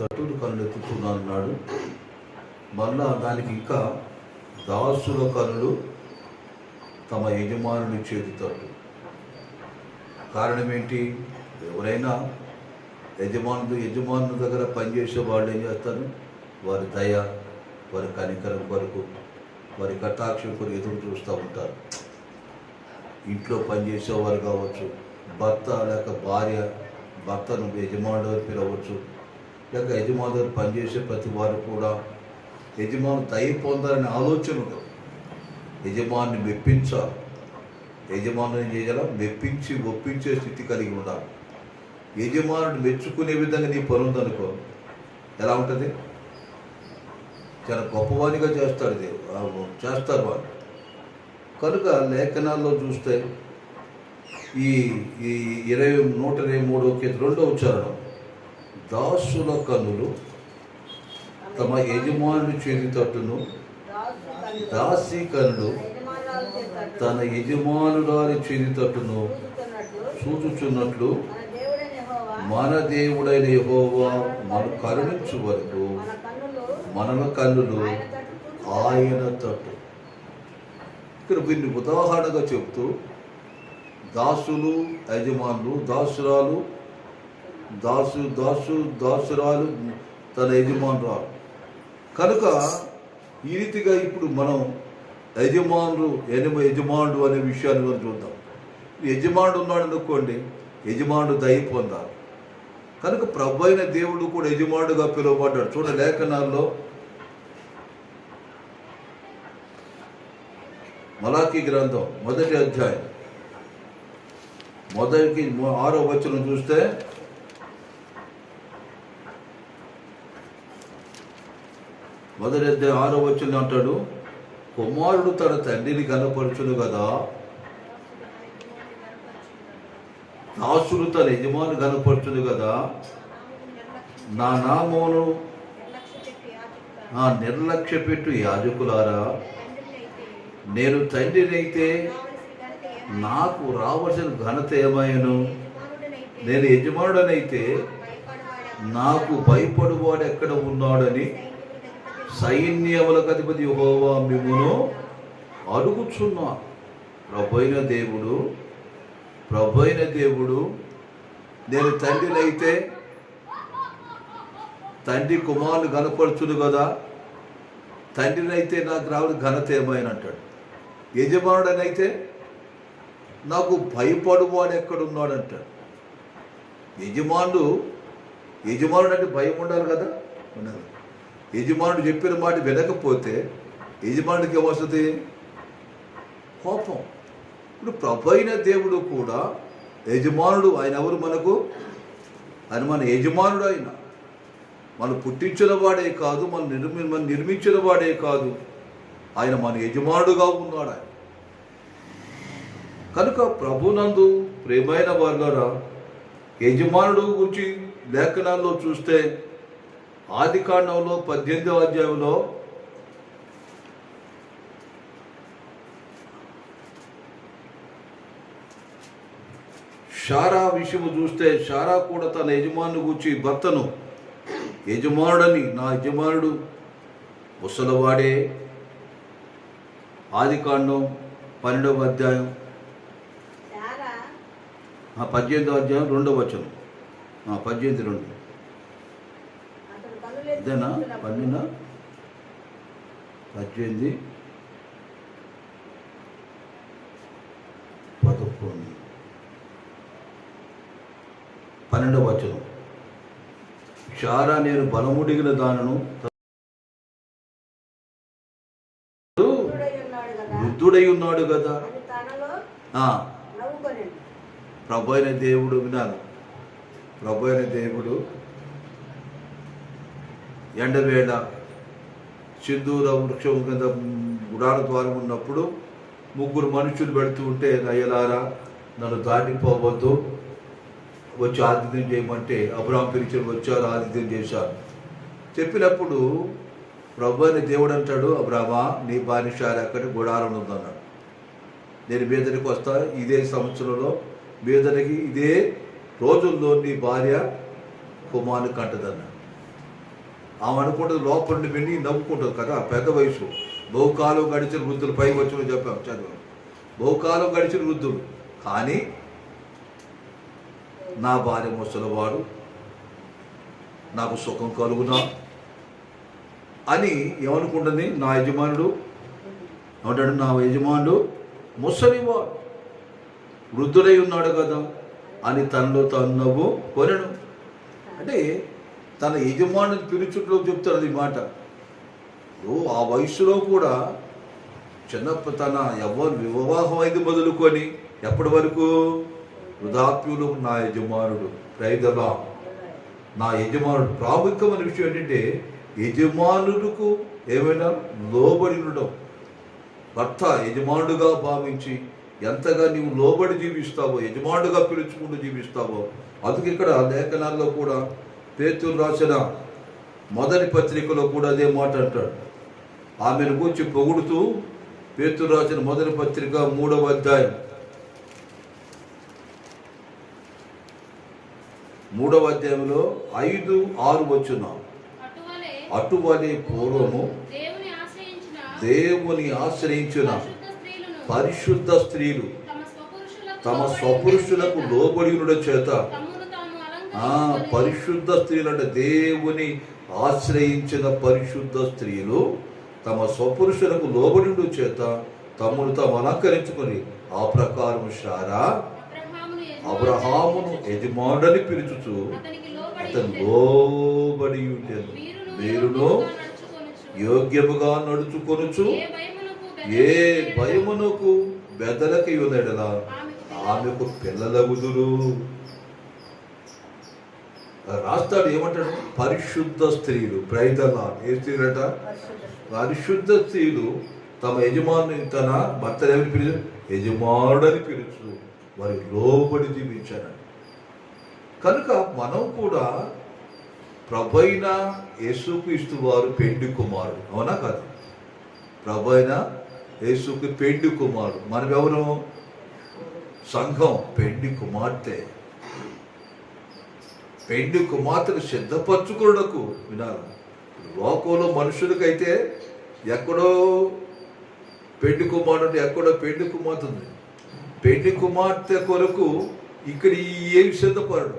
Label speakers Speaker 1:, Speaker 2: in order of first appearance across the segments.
Speaker 1: దటుడు కళ్ళు ఎత్తుతున్నాను అన్నాడు. మళ్ళా దానికి ఇంకా దాసుల కనులు తమ యజమానుని చేతుతాడు కారణం ఏంటి ఎవరైనా యజమానులు యజమానుల దగ్గర పనిచేసే వాళ్ళు ఏం చేస్తారు? వారి దయ వారి కనికరం కొరకు వారి కటాక్షం కొరకు ఎదురు చూస్తూ ఉంటారు. ఇంట్లో పనిచేసేవారు కావచ్చు భర్త లేక భార్య భర్తను యజమానుడు పిలవచ్చు లేక యజమానులు పనిచేసే ప్రతి వారు కూడా యజమాను దయ పొందాలనే ఆలోచన ఉండదు యజమాన్ని మెప్పించాలి. యజమానుని చేయాలా? మెప్పించి ఒప్పించే స్థితి కలిగి ఉండాలి. యజమానుడు మెచ్చుకునే విధంగా నీ పని ఉందనుకో ఎలా ఉంటుంది? చాలా గొప్పవానిగా చేస్తాడు దేవుడు. చేస్తారు వాళ్ళు. కనుక లేఖనాల్లో చూస్తే ఈ ఈ ఇరవై నూట ఇరవై మూడో కేసు రెండో ఉచ్చారణం. దాసుల కనులు తమ యజమానులు చేతి తట్టును దాసి కనులు తన యజమానురాలి చేతి తట్టును చూచుచున్నట్లు మన దేవుడైన యహోవా మన కరుణించు వరకు మనల కన్నులు ఆయన తట్టు. ఇక్కడ వీరిని ఉదాహరణగా చెప్తూ దాసులు యజమానులు దాసురాలు దాసు దాసు దాసురాలు తన యజమానురాలు. కనుక ఈ రీతిగా ఇప్పుడు మనం యజమానులు ఎనిమ యజమానుడు అనే విషయాన్ని మనం చూద్దాం. యజమానుడు ఉన్నాడు అనుకోండి యజమానుడు దయ పొందాలి. కనుక ప్రభు అయిన దేవుడు కూడా యజమానుడుగా పిలువబడ్డాడు. చూడ లేఖనాల్లో మలాఖీ గ్రంథం మొదటి అధ్యాయం. మొదటి ఆరో వచనం చూస్తే మొదటి ఆరో వచ్చిన అంటాడు. కుమారుడు తన తండ్రిని కనపరచును కదా. దాసుడు తన యజమాని కనపరచును కదా. నా నామమును నా నిర్లక్ష్య పెట్టు యాజకులారా. నేను తండ్రినైతే నాకు రావలసిన ఘనత ఏమాయను నేను యజమానుడనైతే నాకు భయపడువాడు ఎక్కడ ఉన్నాడని సైన్యములకు అధిపతి యహోవా మిమ్మును అడుగుచున్నా. ప్రభైన దేవుడు ప్రభైన దేవుడు నేను తండ్రినైతే తండ్రి కుమారుని కనపరచును కదా తండ్రినైతే నాకు రావడం ఘనత ఏమైనా అంటాడు. యజమానుడనైతే నాకు భయపడువాడు ఎక్కడున్నాడు అంటాడు యజమానుడు యజమానుడు అంటే భయం ఉండాలి కదా? ఉండదు. యజమానుడు చెప్పిన మాట వినకపోతే యజమానుడికి ఏమొస్తుంది? కోపం. ఇప్పుడు ప్రభు అయిన దేవుడు కూడా యజమానుడు ఆయన ఎవరు మనకు? ఆయన మన యజమానుడు ఆయన. మనం పుట్టించిన వాడే కాదు మనం నిర్మి మన నిర్మించిన వాడే కాదు. ఆయన మన యజమానుడుగా ఉన్నాడు ఆయన. కనుక ప్రభునందు ప్రేమైన వాళ్ళరా యజమానుడు గురించి లేఖనాల్లో చూస్తే ఆది కాండంలో పద్దెనిమిదవ అధ్యాయంలో షారా విషయము చూస్తే షారా కూడా తన యజమాను గురించి భర్తను యజమానుడని నా యజమానుడు ముసలవాడే. ఆది కాండం పన్నెండవ అధ్యాయం. పద్దెనిమిదవ అధ్యాయం రెండవ వచనం. పద్దెనిమిది రెండు. ఇదేనా పన్నెన పద్దెనిమిది పదకొండు. పన్నెండవ వచనం. చారా నేను బలముడిగిన దానను వృద్ధుడై ఉన్నాడు కదా ప్రభు అయిన దేవుడు విన్నాను. ప్రభు అయిన దేవుడు ఎండవేళ సింధూర వృక్షం కింద గుడార ద్వారం ఉన్నప్పుడు ముగ్గురు మనుషులు పెడుతూ ఉంటే నయ్యలారా నన్ను దాటిపోవద్దు వచ్చి ఆతిథ్యం చేయమంటే అబ్రాహం పిలిచి వచ్చారు ఆతిథ్యం చేశారు. చెప్పినప్పుడు ప్రభు అని దేవుడు అంటాడు అబ్రామా నీ బానిషాలు అక్కడ గుడారం ఉందన్నాడు. నేను మీదరికి వస్తా ఇదే సంవత్సరంలో మీదరికి ఇదే రోజుల్లో నీ భార్య కుమారుని కంటదన్నాడు. ఆమె అనుకుంటుంది లోపల నుండి నవ్వుకుంటుంది కదా పెద్ద వయసు. బహుకాలం గడిచిన వృద్ధులు పైకి వచ్చిన చెప్పాం చదివాం. బహుకాలం గడిచిన వృద్ధులు. కానీ నా భార్య ముసలివాడు నాకు సుఖం కలుగునా? అని ఏమనుకుంటుంది? నా యజమానుడు. ఏమంటాడు? నా యజమానుడు ముసలివాడు. వృద్ధుడై ఉన్నాడు కదా అని తనలో తను నవ్వు కొనను. అంటే తన యజమానుని పిలుచుట్లో చెప్తాడు ఈ మాట. ఓ ఆ వయసులో కూడా చిన్నప్పుడు తన ఎవరు వివాహం అయితే మొదలుకొని ఎప్పటి వరకు? వృధాప్యులు నా యజమానుడు ప్రైదలా నా యజమానుడు. ప్రాముఖ్యమైన విషయం ఏంటంటే యజమానులకు ఏమైనా లోబడి ఉండడం. భర్త యజమానుడుగా భావించి ఎంతగా నీవు లోబడి జీవిస్తావో యజమానుడుగా పిలుచుకుంటూ జీవిస్తావో అందుకే ఇక్కడ లేఖనాల్లో కూడా పేతురు రాసిన మొదటి పత్రికలో కూడా అదే మాట అంటాడు ఆమెను గురించి పొగుడుతూ పేతురు రాసిన మొదటి పత్రిక మూడవ అధ్యాయం మూడవ అధ్యాయంలో ఐదు ఆరు వచ్చున్నాం
Speaker 2: అటువలే
Speaker 1: పూర్వము
Speaker 2: దేవుని ఆశ్రయించిన పరిశుద్ధ
Speaker 1: స్త్రీలు
Speaker 2: తమ స్వపురుషులకు లోబడి.
Speaker 1: లోబడినుడ చేత
Speaker 2: తమను తాము
Speaker 1: ఆ
Speaker 2: అలంకరించుకొని
Speaker 1: పరిశుద్ధ స్త్రీలు అంటే దేవుని ఆశ్రయించిన పరిశుద్ధ స్త్రీలు తమ స్వపురుషులకు లోబడినుడు చేత తమను తాము అలంకరించుకొని ఆ ప్రకారం శారా
Speaker 2: అబ్రహామును.
Speaker 1: యజమానుడని పిలుచుచు
Speaker 2: లోబడి
Speaker 1: అతను. లోబడి
Speaker 2: వీరును
Speaker 1: వీరును
Speaker 2: యోగ్యముగా నడుచుకొనుచు. ఏ భయమునకు
Speaker 1: బెదలకి ఉన్నడలా
Speaker 2: ఆమెకు
Speaker 1: ఆమెకు పిల్లలగుదురు రాస్తాడు ఏమంటాడు? పరిశుద్ధ స్త్రీలు ప్రైదలా ఏ స్త్రీలట? పరిశుద్ధ స్త్రీలు. తమ యజమాని తన భర్త ఎవరిని పిలుచు? యజమానుడని పిలుచు. వారి లోబడి జీవించారని కనుక మనం కూడా ప్రభైన యేసుక్రీస్తు వారు పెండి కుమారుడు. అవునా కాదు? ప్రభైన యేసుకి పెండి కుమారుడు. మనం ఎవరు సంఘం పెండి కుమార్తె. పెండి కుమార్తెను సిద్ధపరచుకున్నకు వినాలి. లోకంలో మనుషులకైతే ఎక్కడో పెండి కుమారుడు ఎక్కడో పెండి కుమార్తె ఉంది. పెండి కుమార్తె కొరకు ఇక్కడ ఈ ఏమి సిద్ధపడడు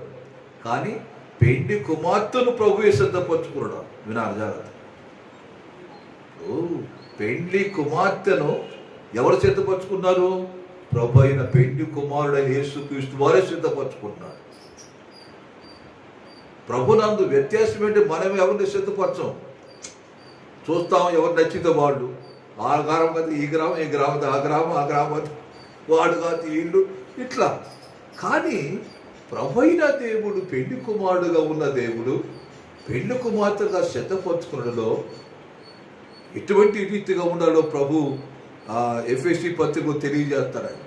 Speaker 1: కానీ పెండి కుమార్తెను ప్రభువే సిద్ధపరచుకున్నాడు వినాలి జాగ్రత్త. పెండ్లి కుమార్తెను ఎవరు సిద్ధపరచుకున్నారు ప్రభు అయిన పెండ్లి కుమారుడైన యేసుక్రీస్తు వారే సిద్ధపరచుకున్నారు ప్రభునందు వ్యత్యాసం ఏంటి? మనం ఎవరిని సిద్ధపరచం? చూస్తాం ఎవరు నచ్చితే వాళ్ళు. ఆ గ్రామం కాదు ఈ గ్రామం ఈ గ్రామం ఆ గ్రామం ఆ గ్రామం వాడు కాదు ఇల్లు ఇట్లా. కానీ ప్రభు అయిన దేవుడు పెళ్ళి కుమారుడుగా ఉన్న దేవుడు పెళ్ళి కుమార్తెగా శతపరచుకున్నలో ఎటువంటి రీతిగా ఉండాలో ప్రభు ఎఫ్ఎస్సి పత్రికలో తెలియజేస్తారని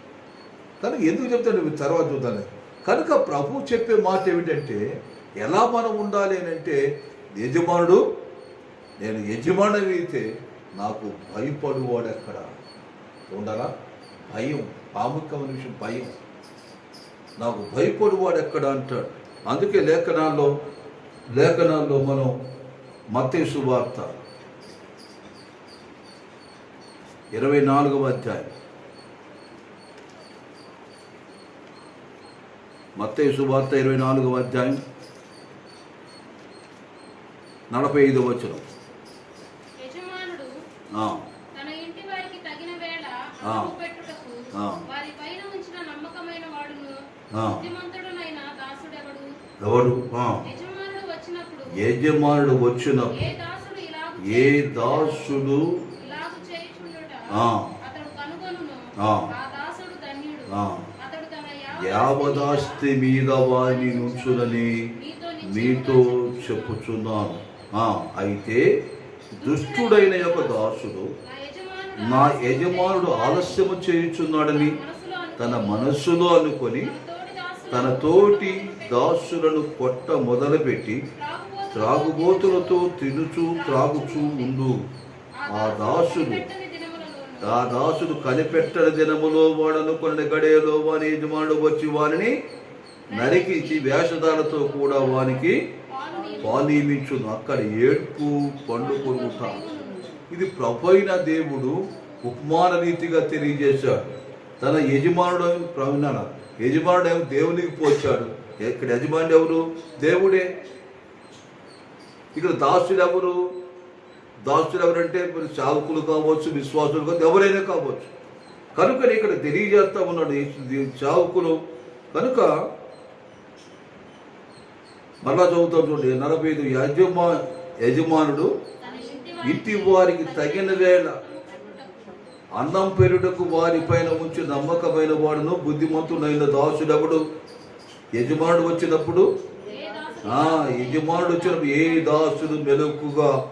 Speaker 1: కనుక ఎందుకు చెప్తాను తర్వాత చూద్దాను కనుక ప్రభు చెప్పే మాట ఏమిటంటే ఎలా మనం ఉండాలి అని అంటే యజమానుడు నేను యజమాని అయితే నాకు భయపడువాడు ఎక్కడ? ఉండాలా? భయం ప్రాముఖ్యమైన విషయం భయం. నాకు భయపడువాడు ఎక్కడ అంటాడు. అందుకే లేఖనాల్లో లేఖనాల్లో మనం మతే సువార్త ఇరవై నాలుగవ అధ్యాయం. మత్తయ్య సువార్త ఇరవై నాలుగవ అధ్యాయం నలభై ఐదు వచనం
Speaker 2: యజమానుడు
Speaker 1: ఆ,
Speaker 2: తన ఇంటి వారికి తగిన వేళ
Speaker 1: ఆ.
Speaker 2: అప్పు పెట్టుటకు
Speaker 1: ఆ.
Speaker 2: వారి పైన ఉంచిన నమ్మకమైన వాడును
Speaker 1: ఆ.
Speaker 2: బుద్ధిమంతుడునైన దాసుడెవడు?
Speaker 1: ఎవడు?
Speaker 2: యజమానుడు వచ్చినప్పుడు ఏ దాసుడు
Speaker 1: యావదాస్తి మీద వారిని నుంచునని
Speaker 2: మీతో
Speaker 1: చెప్పుచున్నాను. అయితే దుష్టుడైన యొక్క దాసుడు నా యజమానుడు ఆలస్యము చేయుచున్నాడని తన మనస్సులో అనుకొని తన తోటి దాసులను కొట్ట మొదలుపెట్టి త్రాగుబోతులతో తినుచు త్రాగుచూ ఉండు. ఆ దాసుడు ఆ దాసుడు కనిపెట్టని దినములో వాడనుకున్న గడియలో వాని యజమానుడు వచ్చి వానిని నరికించి వేషధారతో కూడా వానికి పానీమించును అక్కడ ఏడ్పు పండు కొనుట ఇది ప్రభైన దేవుడు ఉపమాన రీతిగా తెలియజేశాడు. తన యజమానుడు ప్రవీణ యజమానుడు ఏమో దేవునికి పోచాడు. ఇక్కడ యజమానుడు ఎవరు? దేవుడే. ఇక్కడ దాసుడు ఎవరు? దాసుడు ఎవరంటే మరి సాధకులు కావచ్చు విశ్వాసులు కావచ్చు ఎవరైనా కావచ్చు. కనుక ఇక్కడ తెలియజేస్తా ఉన్నాడు ఈ చావుకులు కనుక మళ్ళా చదువుతాం చూడండి. నలభై ఐదు యజమా యజమానుడు
Speaker 2: ఇంటి
Speaker 1: వారికి తగిన వేళ అన్నం పెరుటకు వారిపైన ఉంచి నమ్మకమైన వాడును. బుద్ధిమంతుడైన దాసుడెవడు? యజమానుడు వచ్చినప్పుడు? యజమానుడు వచ్చినప్పుడు ఏ దాసుడు మెలకుగా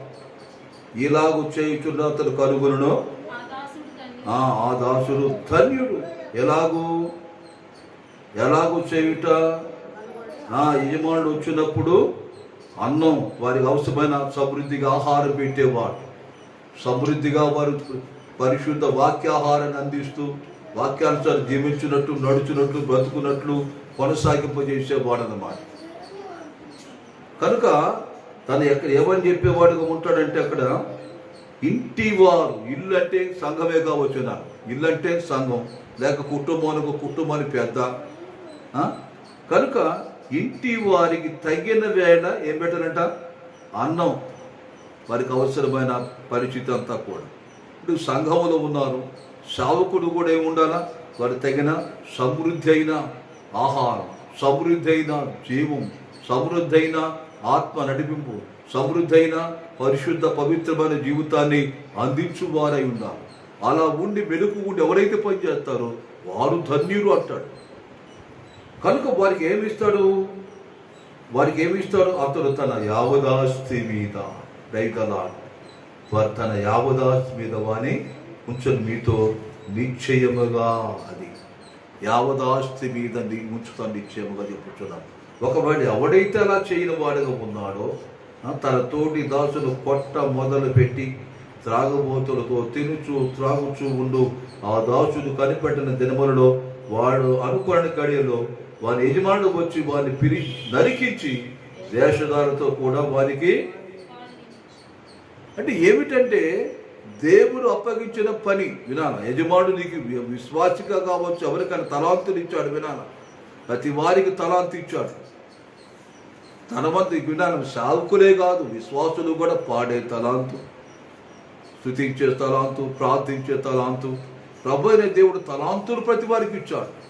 Speaker 1: ఇలాగు చేయుచున్న అతను కనుగొనను?
Speaker 2: ఆ దాసుడు ధన్యుడు.
Speaker 1: ఎలాగూ? ఎలాగూ చేయుట? యజమానుడు వచ్చినప్పుడు అన్నం వారికి అవసరమైన సమృద్ధిగా ఆహారం పెట్టేవాడు. సమృద్ధిగా వారు పరిశుద్ధ వాక్యాహారాన్ని అందిస్తూ వాక్యానుసారి జీవించినట్టు నడుచున్నట్లు బ్రతుకున్నట్లు కొనసాగింపజేసేవాడు అన్నమాట కనుక తను ఎక్కడ ఏమని చెప్పేవాడుగా ఉంటాడంటే అక్కడ ఇంటి వారు ఇల్లు అంటే సంఘమే కావచ్చు నాకు ఇల్లు అంటే సంఘం లేక కుటుంబానికి కుటుంబానికి పెద్ద. కనుక ఇంటి వారికి తగిన వేళ ఏం పెట్టారంట? అన్నం. వారికి అవసరమైన పరిచితి అంతా కూడా ఇప్పుడు సంఘములో ఉన్నారు. సావకుడు కూడా ఏమి ఉండాలా? వారి తగిన సమృద్ధి అయిన ఆహారం సమృద్ధి అయిన జీవం సమృద్ధి అయిన ఆత్మ నడిపింపు సమృద్ధి అయిన పరిశుద్ధ పవిత్రమైన జీవితాన్ని అందించు వారై ఉన్నారు అలా ఉండి మెలుకు ఉండి ఎవరైతే పనిచేస్తారో వారు ధన్యులు అంటాడు. కనుక వారికి ఏమి ఇస్తాడు? వారికి ఏమి ఇస్తాడు? అతడు తన యావదాస్తి మీద రైకలా వారు తన యావదాస్తి మీద వాని ఉంచను మీతో నిశ్చయముగా అది. యావదాస్తి మీద నీ ఉంచుతాను నిశ్చయముగా చెప్పుచున్నాను ఒకవేళ ఎవడైతే అలా చేయని వాడుగా ఉన్నాడో తన తోటి దాసులు కొట్ట మొదలు పెట్టి త్రాగుబోతులతో తినుచు త్రాగుచూ ఉండు. ఆ దాసుడు కనిపెట్టిన దినములలో వాడు అనుకోని కడియలో వారి యజమానుడు వచ్చి వారిని పిరి నరికించి వేషధారతో కూడా వారికి అంటే ఏమిటంటే దేవుడు అప్పగించిన పని వినాల? యజమానుడు నీకు విశ్వాసిగా కావచ్చు ఎవరికైనా తలాంతులు ఇచ్చాడు వినాల? ప్రతి వారికి తలాంతి ఇచ్చాడు. తన మంది వినాలి? సావుకులే కాదు విశ్వాసులు కూడా పాడే తలాంతు. స్థుతించే తలాంతు ప్రార్థించే తలాంతు. ప్రభు అయిన దేవుడు తలాంతులు ప్రతి వారికి ఇచ్చాడు.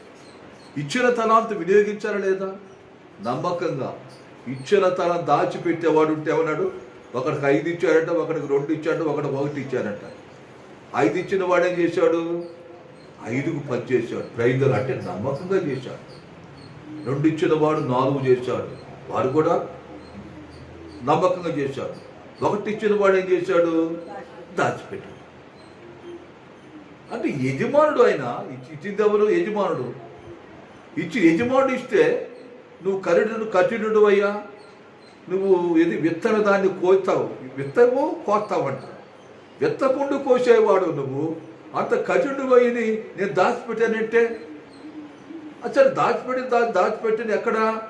Speaker 1: ఇచ్చిన తలాంతు వినియోగించారా లేదా? నమ్మకంగా. ఇచ్చిన తల దాచిపెట్టేవాడు ఉంటే ఏమన్నాడు? ఒకడికి ఐదు ఇచ్చాడంట ఒకడికి రెండు ఇచ్చాడు ఒకడికి ఒకటి ఇచ్చాడంట. ఐదు ఇచ్చిన వాడేం చేశాడు? ఐదుకు పది చేశాడు. ప్రైజర్ అంటే నమ్మకంగా చేశాడు. రెండు ఇచ్చిన వాడు నాలుగు చేశాడు. వాడు కూడా నమ్మకంగా చేశాడు. ఒకటి ఇచ్చిన వాడు ఏం చేశాడు? దాచిపెట్టాడు. అంటే యజమానుడు ఆయన ఇచ్చింది ఎవరు? యజమానుడు. ఇచ్చి యజమాని ఇస్తే నువ్వు కరుడును కఠినుడు అయ్యా నువ్వు ఇది విత్తన దాన్ని కోస్తావు. విత్తము కోస్తావంట విత్తకుండా కోసేవాడు నువ్వు. అంత కఠినుడు అయ్యి నేను దాచిపెట్టానంటే? అసలు దాచిపెట్టి దా దాచిపెట్టిన ఎక్కడ?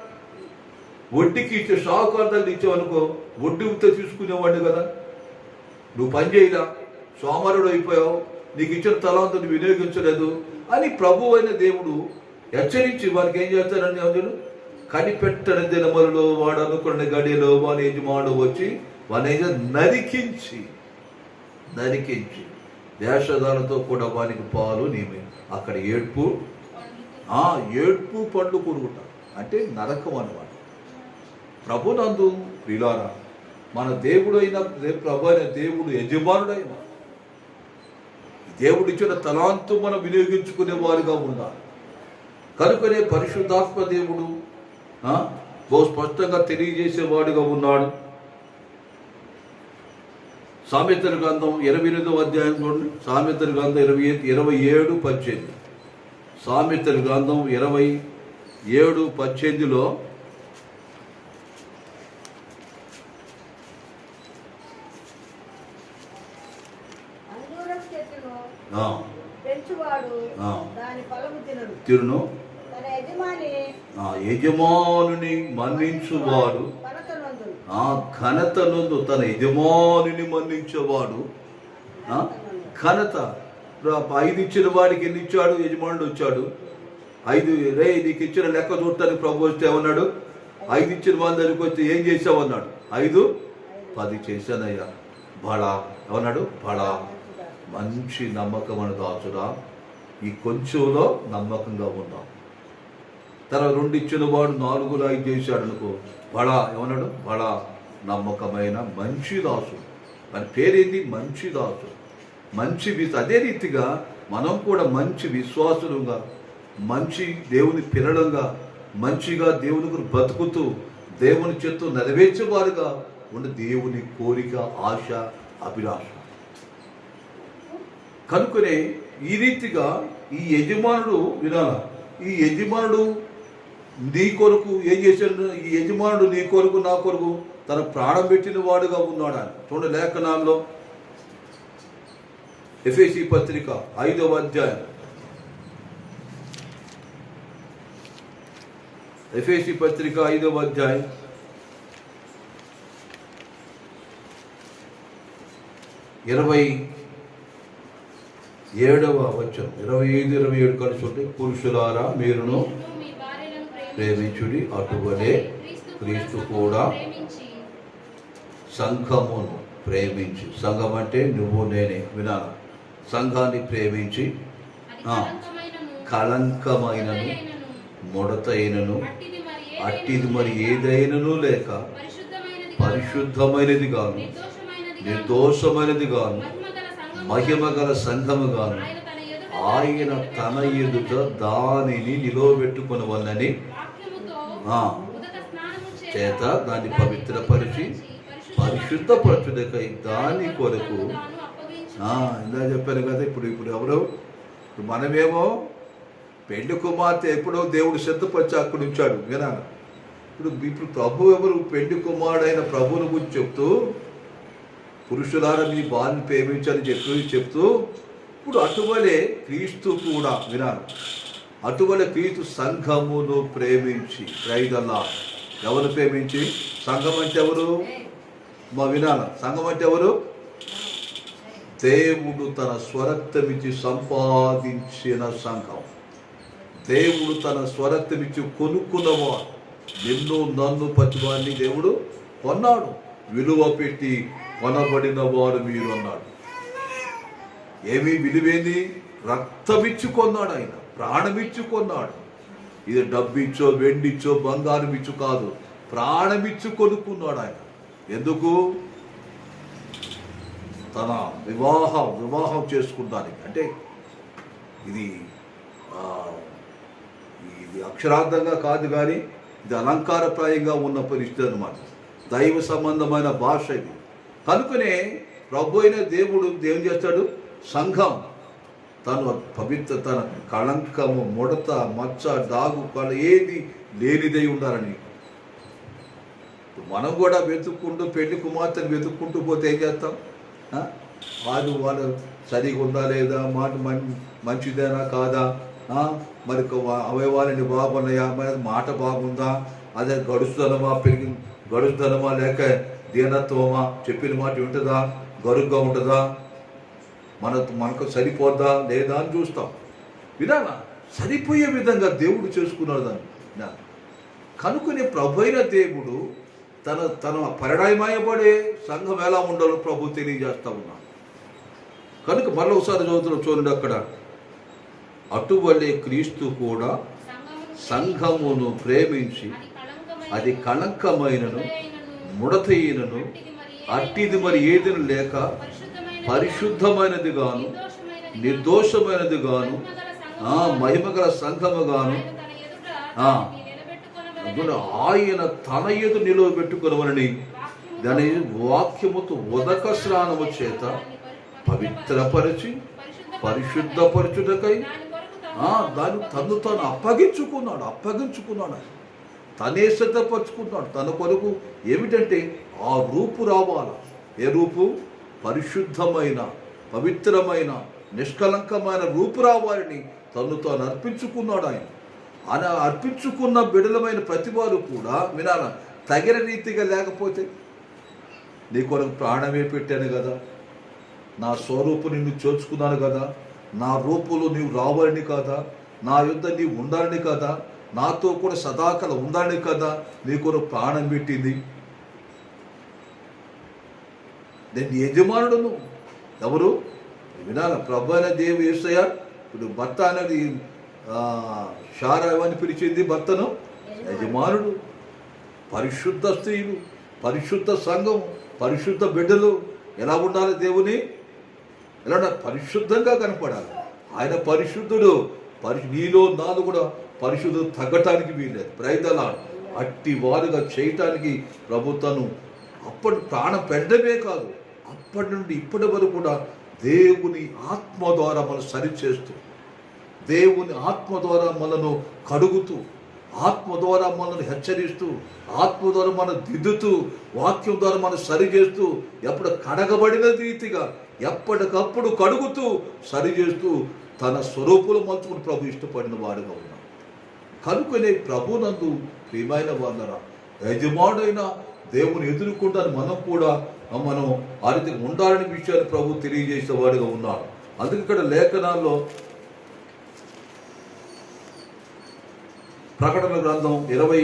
Speaker 1: వడ్డీకి ఇచ్చే షావుకారు ఇచ్చావనుకో వడ్డీతో తీసుకునేవాడిని కదా. నువ్వు పని చేయలా. సోమరుడు అయిపోయావు. నీకు ఇచ్చిన తలాంతో వినియోగించలేదు. అని ప్రభు అయిన దేవుడు హెచ్చరించి వారికి ఏం చేస్తారని అందులో కనిపెట్టని దినములలో వాడు అనుకున్న గడియలో వాని యజమానుడు వచ్చి వాని నరికించి నరికించి వేషధాలతో కూడా వానికి పాలు నీమే అక్కడ ఏడ్పు ఆ ఏడ్పు పండ్లు కొనుగుట అంటే నరకం అన్నమాట. ప్రభునందు ప్రిలారా మన దేవుడు అయిన ప్రభు అయిన దేవుడు యజమానుడైన దేవుడు ఇచ్చిన తలాంతు మనం వినియోగించుకునే వారుగా ఉండాలి. కనుకనే పరిశుద్ధాత్మ దేవుడు బహు స్పష్టంగా తెలియజేసేవాడుగా ఉన్నాడు. సామెతల గ్రంథం ఇరవై ఎనిమిదో అధ్యాయం చూడండి సామెతల గ్రంథం ఇరవై ఇరవై ఏడు పద్దెనిమిది. సామెతల గ్రంథం ఇరవై ఏడు పద్దెనిమిదిలో తిరును. ఆ యజమానుని మన్నించువాడు. ఆ ఘనత నందు తన యజమానిని మన్నించేవాడు. ఘనత. ఐదు ఇచ్చిన వాడికి ఎన్ని ఇచ్చాడు? యజమానుడు వచ్చాడు. ఐదు రే నీకు ఇచ్చిన లెక్క చూడటానికి ప్రభు వస్తే ఏమన్నాడు? ఐదు ఇచ్చిన వాడి దగ్గరికి వస్తే ఏం చేసావు అన్నాడు ఐదు? పది చేశానయ్యా. బడా. ఏమన్నాడు? బడా. మంచి నమ్మకమైన దాచుడా ఈ కొంచెంలో నమ్మకంగా ఉన్నాం తర్వాత రెండు ఇచ్చిన వాడు నాలుగు లాగి చేశాడు అనుకో బడా ఏమన్నాడు? బడా నమ్మకమైన మంచి దాసు. మన పేరేంది? మంచి దాసు. మంచి విశ్వ అదే రీతిగా మనం కూడా మంచి విశ్వాసులుగా మంచి దేవుని పిల్లలుగా మంచిగా దేవుని గురించి బతుకుతూ దేవుని చేత్తు నెరవేర్చేవారుగా ఉండే దేవుని కోరిక ఆశ అభిలాష. కనుకనే ఈ రీతిగా ఈ యజమానుడు వినాల? ఈ యజమానుడు నీ కొరకు ఏం చేశాడు? ఈ యజమానుడు నీ కొరకు నా కొరకు తన ప్రాణం పెట్టిన వాడుగా ఉన్నాడు? అని చూడండి లేఖనాల్లో. ఎఫ్ఎసి పత్రిక ఐదవ అధ్యాయం. ఎఫ్ఎసి పత్రిక ఐదవ అధ్యాయం. ఇరవై ఏడవ వచ్చం ఇరవై ఐదు ఇరవై ఏడు కలిసి ఉంటే పురుషులారా మీరును ప్రేమించుడి అటువలే క్రీస్తు కూడా సంఘమును ప్రేమించి. సంఘం అంటే నువ్వు నేనే వినాల? సంఘాన్ని ప్రేమించి
Speaker 2: కళంకమైనను, ముడతైనను, అట్టిది మరి
Speaker 1: ఏదైనను లేక
Speaker 2: పరిశుద్ధమైనది
Speaker 1: కాను గాను
Speaker 2: నిర్దోషమైనది
Speaker 1: కాను గాను మహిమ గల సంఘము గాను
Speaker 2: ఆయన తన ఎదుట
Speaker 1: దానిని తన వల్లని దానిని
Speaker 2: వాక్యముతో
Speaker 1: ఆ,
Speaker 2: ఉదక స్నానము
Speaker 1: చేత దాన్ని పవిత్రపరిచి పరిశుద్ధపరచుదకై దాని కొరకు. ఇలా చెప్పారు కదా ఇప్పుడు ఇప్పుడు ఎవరు? ఇప్పుడు మనమేమో పెళ్ళి కుమార్తె ఎప్పుడో దేవుడు సిద్ధపరిచి అక్కడ ఉంచాడు వినా ఇప్పుడు ఇప్పుడు ప్రభు ఎవరు? పెళ్ళి కుమారుడైన ప్రభువుని గురించి చెప్తూ పురుషులారా మీ బాల్ని ప్రేమించని చెప్పి చెప్తూ ఇప్పుడు అటువలే క్రీస్తు కూడా వినాను అటువల క్రీస్తు సంఘమును ప్రేమించి రైదల్లా ఎవరు ప్రేమించి? సంఘం అంటే ఎవరు? మా వినాల సంఘం అంటే ఎవరు? దేవుడు తన స్వరక్తమిచ్చి సంపాదించిన సంఘం. దేవుడు తన స్వరక్తమిచ్చి కొనుక్కున్నవాడు. నిన్ను నన్ను పచ్చివాడిని దేవుడు కొన్నాడు. విలువ పెట్టి కొనబడిన వాడు మీరు అన్నాడు. ఏమి విలువేంది? రక్తమిచ్చి కొన్నాడు ఆయన. ప్రాణమిచ్చుకున్నాడు. ఇది డబ్బిచ్చో వెండిచ్చో బంగారం ఇచ్చు కాదు. ప్రాణమిచ్చు కొనుక్కున్నాడు ఆయన. ఎందుకు? తన వివాహం వివాహం చేసుకుంటానికి. అంటే ఇది ఇది అక్షరార్థంగా కాదు కానీ ఇది అలంకారప్రాయంగా ఉన్న పరిస్థితి అనమాట దైవ సంబంధమైన భాష ఇది. కనుకనే ప్రభు అయిన దేవుడు ఏం చేస్తాడు? సంఘం తను పవిత్ర తన కళంకము ముడత మచ్చ దాగు కళ ఏది లేనిదై ఉండాలని. మనం కూడా వెతుక్కుంటూ పెళ్ళి కుమార్తెను వెతుక్కుంటూ పోతే ఏం చేస్తాం? వాళ్ళు వాళ్ళు సరిగా ఉందా లేదా? మాట మంచిదేనా కాదా? మరి అవయవాలని బాగున్నాయా? మరి మాట బాగుందా? అదే గడుస్తున్నమా పెరిగి గడుస్తున్నమా లేక దీనత్వమా? చెప్పిన మాట ఉంటుందా గరుగ్గా ఉంటుందా? మన మనకు సరిపోద్దా లేదా అని చూస్తాం. వినాలా? సరిపోయే విధంగా దేవుడు చేసుకున్నాడు దాన్ని. కనుకునే కనుకనే ప్రభు అయిన దేవుడు తన తన పరిణామయపడే సంఘం ఎలా ఉండాలో ప్రభు తెలియజేస్తా ఉన్నాడు కనుక మరొకసారి ఒకసారి చదువుతున్నాం చూడండి అక్కడ. అటువలే క్రీస్తు కూడా
Speaker 2: సంఘమును
Speaker 1: ప్రేమించి
Speaker 2: అది కళంకమైనను,
Speaker 1: ముడతయినను అట్టిది మరి ఏదిని లేక
Speaker 2: పరిశుద్ధమైనది
Speaker 1: గాను
Speaker 2: నిర్దోషమైనది
Speaker 1: గాను
Speaker 2: మహిమగల
Speaker 1: ఆ
Speaker 2: సంఘము
Speaker 1: మహిమగల సంఘము గాను
Speaker 2: ఆయన తన
Speaker 1: ఎదు నిలవబెట్టుకునవలని
Speaker 2: వాక్యముతో
Speaker 1: దాని వాక్యముతో ఉదక స్నానము చేత పవిత్రపరిచి
Speaker 2: పరిశుద్ధపరచుటకై
Speaker 1: దాన్ని తను తాను అప్పగించుకున్నాడు అప్పగించుకున్నాడు. తనే సిద్ధపరచుకున్నాడు. తన కొరకు ఏమిటంటే ఆ రూపు రావాలి? ఏ రూపు? పరిశుద్ధమైన పవిత్రమైన నిష్కలంకమైన రూపురావారిని తను తాను అర్పించుకున్నాడు ఆయన. ఆయన అర్పించుకున్న బిడలమైన ప్రతి వారు కూడా వినాల తగిన రీతిగా లేకపోతే? నీ కొరకు ప్రాణమే పెట్టాను కదా. నా స్వరూపు నిన్ను చేర్చుకున్నాను కదా. నా రూపులో నీవు రావాలని కదా. నా యుద్ధ నీవు ఉండాలని కదా. నాతో కూడా సదాకల ఉండాలని కదా. నీ కొరకు ప్రాణం పెట్టింది. నేను యజమానుడును. ఎవరు? వినాల ప్రభు అనే దేవు ఏసయ్య. ఇప్పుడు భర్త అనేది షారావని అని పిలిచింది భర్తను. యజమానుడు. పరిశుద్ధ స్త్రీలు పరిశుద్ధ సంఘం పరిశుద్ధ బిడ్డలు ఎలా ఉండాలి దేవుని? ఎలా ఉండాలి? పరిశుద్ధంగా కనపడాలి. ఆయన పరిశుద్ధుడు. పరి నీలో నాలో కూడా పరిశుద్ధుడు తగ్గటానికి వీలేదు ప్రయత్నాలు అట్టి వారుగా చేయటానికి ప్రభుత్వం అప్పటి ప్రాణం పెట్టడమే కాదు. అప్పటి నుండి ఇప్పటి వరకు కూడా దేవుని ఆత్మ ద్వారా మనం సరిచేస్తూ దేవుని ఆత్మ ద్వారా మనను కడుగుతూ ఆత్మ ద్వారా మనల్ని హెచ్చరిస్తూ ఆత్మ ద్వారా మనం దిద్దుతూ వాక్యం ద్వారా మనం సరి చేస్తూ ఎప్పుడు కడగబడిన రీతిగా ఎప్పటికప్పుడు కడుగుతూ సరి చేస్తూ తన స్వరూపులు మంచుకుని ప్రభు ఇష్టపడిన వాడుగా ఉన్నాం కనుకనే ప్రభునందు ప్రియమైన వాళ్ళరా యజమానుడైన దేవుని ఎదుర్కొంటాను మనం కూడా. మనం ఆ రీతిగా ఉండాలని విషయాన్ని ప్రభు తెలియజేసే వాడుగా ఉన్నాడు. అందుకే ఇక్కడ లేఖనాల్లో ప్రకటన గ్రంథం ఇరవై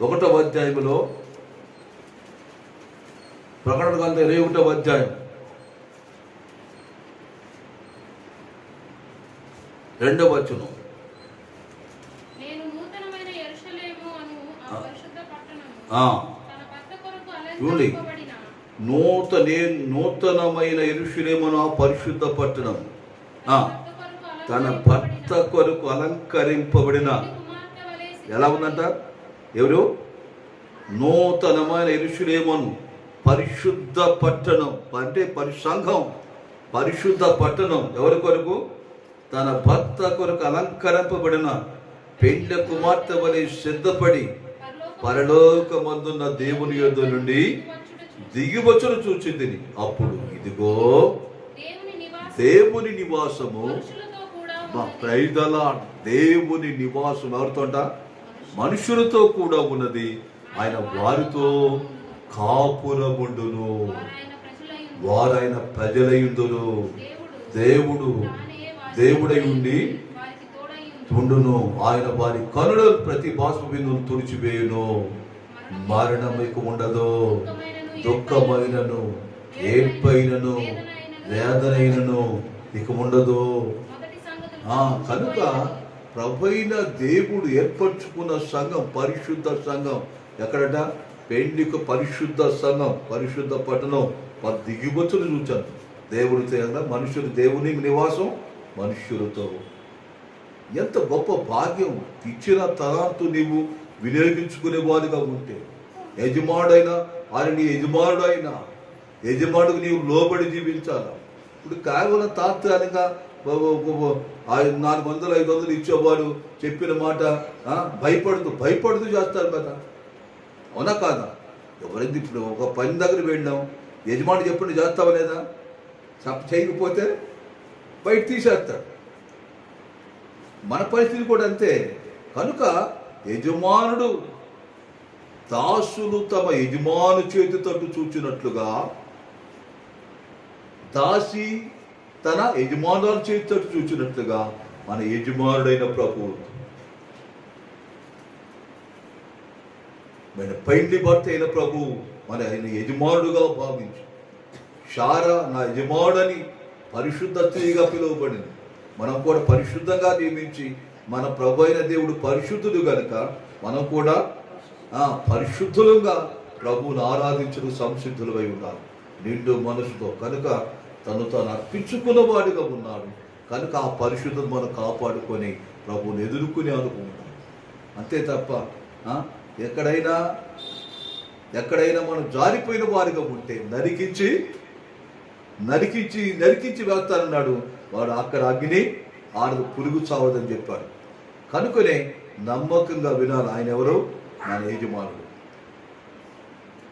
Speaker 1: ఒకటవ అధ్యాయంలో ప్రకటన గ్రంథం ఇరవై ఒకటవ అధ్యాయం రెండవ వచనం.
Speaker 2: నేను నూతనమైన యెరూషలేము అను ఆ పరిశుద్ధ పట్టణము
Speaker 1: ఆ,
Speaker 2: తన భర్త కొరకు
Speaker 1: చూడండి.
Speaker 2: నూతన
Speaker 1: నూతనే నూతనమైన ఇరుషులేమను ఆ పరిశుద్ధ పట్టణం
Speaker 2: తన భర్త
Speaker 1: కొరకు అలంకరింపబడిన ఎలా ఉందంట? ఎవరు? నూతనమైన ఎరుషులేమను పరిశుద్ధ పట్టణం అంటే పరి సంఘం పరిశుద్ధ పట్టణం ఎవరి కొరకు? తన భర్త కొరకు అలంకరింపబడిన పెండ్ల కుమార్తె వలె సిద్ధపడి పరలోకమందున్న దేవుని యొద్ నుండి దిగివచ్చును చూచింది అప్పుడు ఇదిగో
Speaker 2: దేవుని
Speaker 1: నివాసము మా
Speaker 2: ఉన్నది.
Speaker 1: ప్రైదల దేవుని నివాసం ఎవరితోట మనుషులతో కూడా ఉన్నది. ఆయన వారితో కాపురముండును.
Speaker 2: వారాయన
Speaker 1: వారైన ప్రజలయుందును.
Speaker 2: దేవుడు
Speaker 1: దేవుడు దేవుడై ఉండి
Speaker 2: తుండును
Speaker 1: ఉండును. ఆయన వారి కనుడు ప్రతి బాష్ప బిందువును తుడిచివేయును. మరణం ఇక ఉండదు. దుఃఖమైనను ఏడ్పైనను వేదనైనను ఇక ఉండదు. కనుక ప్రభైన దేవుడు ఏర్పరచుకున్న సంఘం పరిశుద్ధ సంఘం ఎక్కడట? పెండిక పరిశుద్ధ సంఘం పరిశుద్ధ పట్టణం. దిగుబతులు చూచాను దేవుడితో మనుషులు దేవుని నివాసం మనుషులతో. ఎంత గొప్ప భాగ్యం ఇచ్చిన తలాంతు నీవు వినియోగించుకునే వారిగా ఉంటే. యజమానుడైనా ఆయన నీ యజమానుడైనా యజమానుడికి నీవు లోబడి జీవించాలా? ఇప్పుడు కేవలం తాత్కాలికంగా నాలుగు వందలు ఐదు వందలు ఇచ్చేవాడు చెప్పిన మాట ఆ, భయపడుతూ భయపడుతూ చేస్తారు కదా. అవునా కాదా? ఎవరైంది ఇప్పుడు ఒక పని దగ్గర వెళ్ళాం యజమాని చెప్పండి చేస్తావా లేదా? చెప్ప చేయకపోతే బయట తీసేస్తాడు మన పరిస్థితి కూడా అంతే. కనుక యజమానుడు దాసులు తమ యజమాను చేతి తట్టు చూచినట్లుగా దాసి తన యజమానుల చేతి తట్టు చూచినట్లుగా మన యజమానుడైన ప్రభు. మన పైండి భర్త అయిన ప్రభు మన ఆయన యజమానుడుగా భావించు. షారా నా యజమానుడని పరిశుద్ధ స్త్రీగా పిలువబడింది. మనం కూడా పరిశుద్ధంగా నియమించి మన ప్రభు అయిన దేవుడు పరిశుద్ధుడు గనుక మనం కూడా పరిశుద్ధులుగా ప్రభువును ఆరాధించడం సంసిద్ధులమై ఉన్నారు నిండు మనసుతో కనుక తను తాను అర్పించుకున్న వాడిగా ఉన్నాడు. కనుక ఆ పరిశుద్ధం మనం కాపాడుకొని ప్రభువుని ఎదుర్కొనే అనుకుంటాం అంతే తప్ప ఎక్కడైనా ఎక్కడైనా మనం జారిపోయిన వారిగా ఉంటే నరికించి నరికించి నరికించి వేస్తానన్నాడు వాడు అక్కడ అగ్ని ఆడదు పురుగు చావదని చెప్పాడు. కనుకనే నమ్మకంగా వినాలి ఆయన ఎవరు? మన యజమానుడు.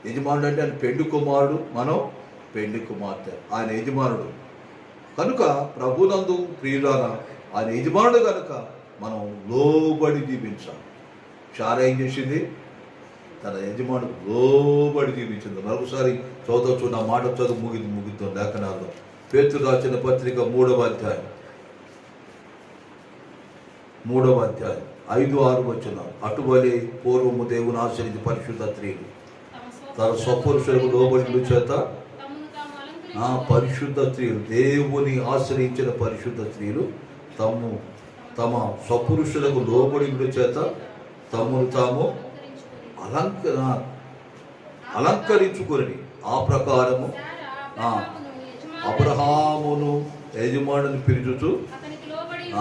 Speaker 1: యజమానుడు అంటే ఆయన పెండు కుమారుడు మనం పెండు కుమార్తె. ఆయన యజమానుడు. కనుక ప్రభునందు ప్రియులారా ఆయన యజమానుడు కనుక మనం లోబడి జీవించాలి. షారా ఏం చేసింది తన యజమానుడు లోబడి జీవించింది. మరొకసారి చదువుతూ నా మాట చదువు ముగింది ముగిద్దాం లేఖనాల్లో. పేతులు రాసిన పత్రిక మూడవ అధ్యాయం. మూడవ అధ్యాయం. ఐదు ఆరు వచ్చిన అటువలే పూర్వము దేవుని ఆశ్రయించి పరిశుద్ధ స్త్రీలు. తన స్వపురుషులకు లోబడి చేత ఆ పరిశుద్ధ స్త్రీలు దేవుని ఆశ్రయించిన పరిశుద్ధ స్త్రీలు తమ్ము తమ స్వపురుషులకు లోబడి చేత తమను తాము అలంక అలంకరించుకొని ఆ ప్రకారము
Speaker 2: అబ్రహామును
Speaker 1: యజమానుని పిలుచుతూ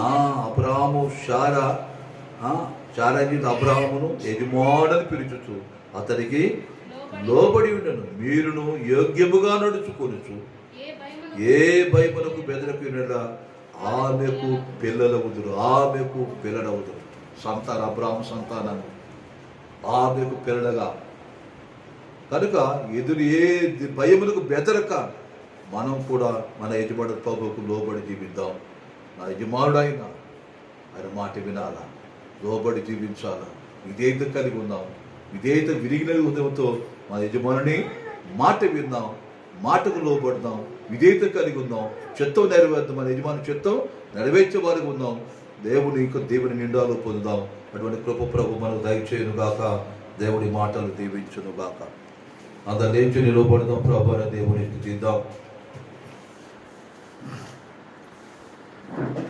Speaker 1: ఆ అబ్రహాము శారా ఆ, శారా చేత అబ్రహామును యజమానుని పిలుచుతూ అతనికి లోబడి ఉండను. మీరును యోగ్యముగా నడుచుకొనుచు.
Speaker 2: ఏ భయమును
Speaker 1: ఏ భయమునకు బెదరకునలా ఆమెకు పిల్లలవుదురు ఆమెకు పిల్లలవుదురు. సంతాన అబ్రాహ్మ సంతానాన్ని ఆమెకు పిల్లలుగా. కనుక ఎదురు ఏ భయములకు బెదరక మనం కూడా మన యజమాడు ప్రభువుకు లోబడి జీవిద్దాం. నా యజమానుడు ఆయన మాట వినాలా? లోబడి జీవించాలా? విధేయత కలిగి ఉందాం. విధేయత విరిగిన ఉదయంతో మన యజమానుని మాట విందాం. మాటకు లోబడదాం. విధేయత కలిగి ఉందాం. చిత్తం నెరవేర్దాం. మన యజమాని చిత్తం నెరవేర్చే వారికి ఉందాం. దేవుని ఇంకా దేవుని నిండాలో పొందుదాం. అటువంటి కృప ప్రభు మనకు దయచేయను గాక దేవుడి మాటలు దీవించును గాక అందరు లేచి నిలబడదాం. ప్రభు దేవుని స్థుతిద్దాం. Thank you.